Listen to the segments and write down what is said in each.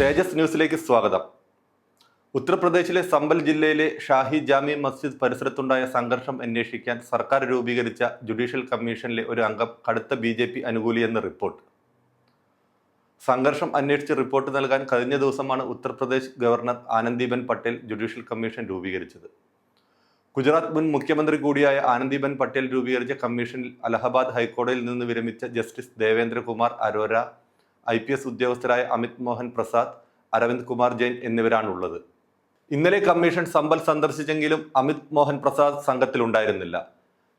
തേജസ് ന്യൂസിലേക്ക് സ്വാഗതം. ഉത്തർപ്രദേശിലെ സമ്പൽ ജില്ലയിലെ ഷാഹി ജാമി മസ്ജിദ് പരിസരത്തുണ്ടായ സംഘർഷം അന്വേഷിക്കാൻ സർക്കാർ രൂപീകരിച്ച ജുഡീഷ്യൽ കമ്മീഷനിലെ ഒരു അംഗം കടുത്ത ബി ജെ പി അനുകൂലിയെന്ന് റിപ്പോർട്ട്. സംഘർഷം അന്വേഷിച്ച് റിപ്പോർട്ട് നൽകാൻ കഴിഞ്ഞ ദിവസമാണ് Uttar Pradesh governor Anandiben Patel judicial commission രൂപീകരിച്ചത്. ഗുജറാത്ത് മുൻ മുഖ്യമന്ത്രി കൂടിയായ ആനന്ദിബെൻ പട്ടേൽ രൂപീകരിച്ച കമ്മീഷനിൽ അലഹബാദ് ഹൈക്കോടതിയിൽ നിന്ന് വിരമിച്ച justice Devendra Kumar Arora I P S ഉദ്യോഗസ്ഥരായ Amit Mohan Prasad Arvind Kumar Jain എന്നിവരാണുള്ളത്. ഇന്നലെ കമ്മീഷൻ സമ്പൽ സന്ദർശിച്ചെങ്കിലും അമിത് മോഹൻ പ്രസാദ് സംഘത്തിലുണ്ടായിരുന്നില്ല.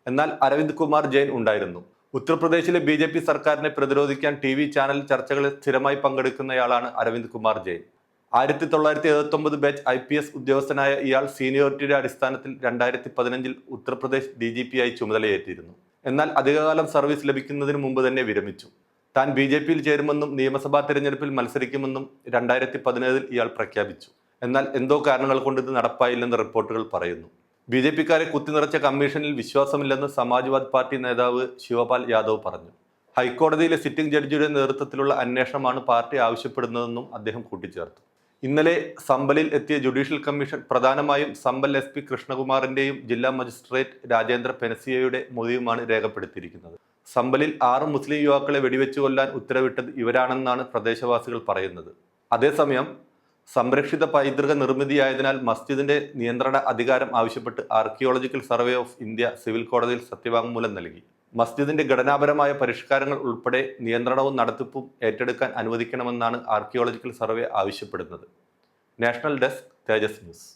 എന്നാൽ അരവിന്ദ് കുമാർ ജെയിൻ ഉണ്ടായിരുന്നു. ഉത്തർപ്രദേശിലെ ബി ജെ പി സർക്കാരിനെ പ്രതിരോധിക്കാൻ ടി വി ചാനൽ ചർച്ചകളിൽ സ്ഥിരമായി പങ്കെടുക്കുന്നയാളാണ് അരവിന്ദ് കുമാർ ജെയിൻ. ആയിരത്തി തൊള്ളായിരത്തി എഴുപത്തി ഒമ്പത് ബാച്ച് ഐ പി എസ് ഉദ്യോഗസ്ഥനായ ഇയാൾ സീനിയോറിറ്റിയുടെ അടിസ്ഥാനത്തിൽ രണ്ടായിരത്തി പതിനഞ്ചിൽ ഉത്തർപ്രദേശ് ഡി ജി പി ആയി ചുമതലയേറ്റിരുന്നു. എന്നാൽ അധികകാലം സർവീസ് ലഭിക്കുന്നതിന് മുമ്പ് തന്നെ വിരമിച്ചു. താൻ ബി ജെ പിയിൽ ചേരുമെന്നും നിയമസഭാ തെരഞ്ഞെടുപ്പിൽ മത്സരിക്കുമെന്നും രണ്ടായിരത്തി പതിനേഴിൽ ഇയാൾ പ്രഖ്യാപിച്ചു. എന്നാൽ എന്തോ കാരണങ്ങൾ കൊണ്ട് ഇത് നടപ്പായില്ലെന്ന് റിപ്പോർട്ടുകൾ പറയുന്നു. ബി ജെ പിക്കാരെ കുത്തിനിറച്ച കമ്മീഷനിൽ വിശ്വാസമില്ലെന്ന് സമാജ്വാദ് പാർട്ടി നേതാവ് ശിവപാൽ യാദവ് പറഞ്ഞു. ഹൈക്കോടതിയിലെ സിറ്റിംഗ് ജഡ്ജിയുടെ നേതൃത്വത്തിലുള്ള അന്വേഷണമാണ് പാർട്ടി ആവശ്യപ്പെടുന്നതെന്നും അദ്ദേഹം കൂട്ടിച്ചേർത്തു. ഇന്നലെ സമ്പലിൽ എത്തിയ ജുഡീഷ്യൽ കമ്മീഷൻ പ്രധാനമായും സമ്പൽ എസ് പി കൃഷ്ണകുമാറിന്റെയും ജില്ലാ മജിസ്ട്രേറ്റ് രാജേന്ദ്ര പെനസിയയുടെ മൊഴിയുമാണ് രേഖപ്പെടുത്തിയിരിക്കുന്നത്. സമ്പലിൽ ആറ് മുസ്ലിം യുവാക്കളെ വെടിവെച്ചു കൊല്ലാൻ ഉത്തരവിട്ടത് ഇവരാണെന്നാണ് പ്രദേശവാസികൾ പറയുന്നത്. അതേസമയം സംരക്ഷിത പൈതൃക നിർമ്മിതിയായതിനാൽ മസ്ജിദിന്റെ നിയന്ത്രണ അധികാരം ആവശ്യപ്പെട്ട് archaeological survey of India civil കോടതിയിൽ സത്യവാങ്മൂലം നൽകി. മസ്ജിദിന്റെ ഘടനാപരമായ പരിഷ്കാരങ്ങൾ ഉൾപ്പെടെ നിയന്ത്രണവും നടത്തിപ്പും ഏറ്റെടുക്കാൻ അനുവദിക്കണമെന്നാണ് ആർക്കിയോളജിക്കൽ സർവേ ആവശ്യപ്പെടുന്നത്. National desk Tejas news.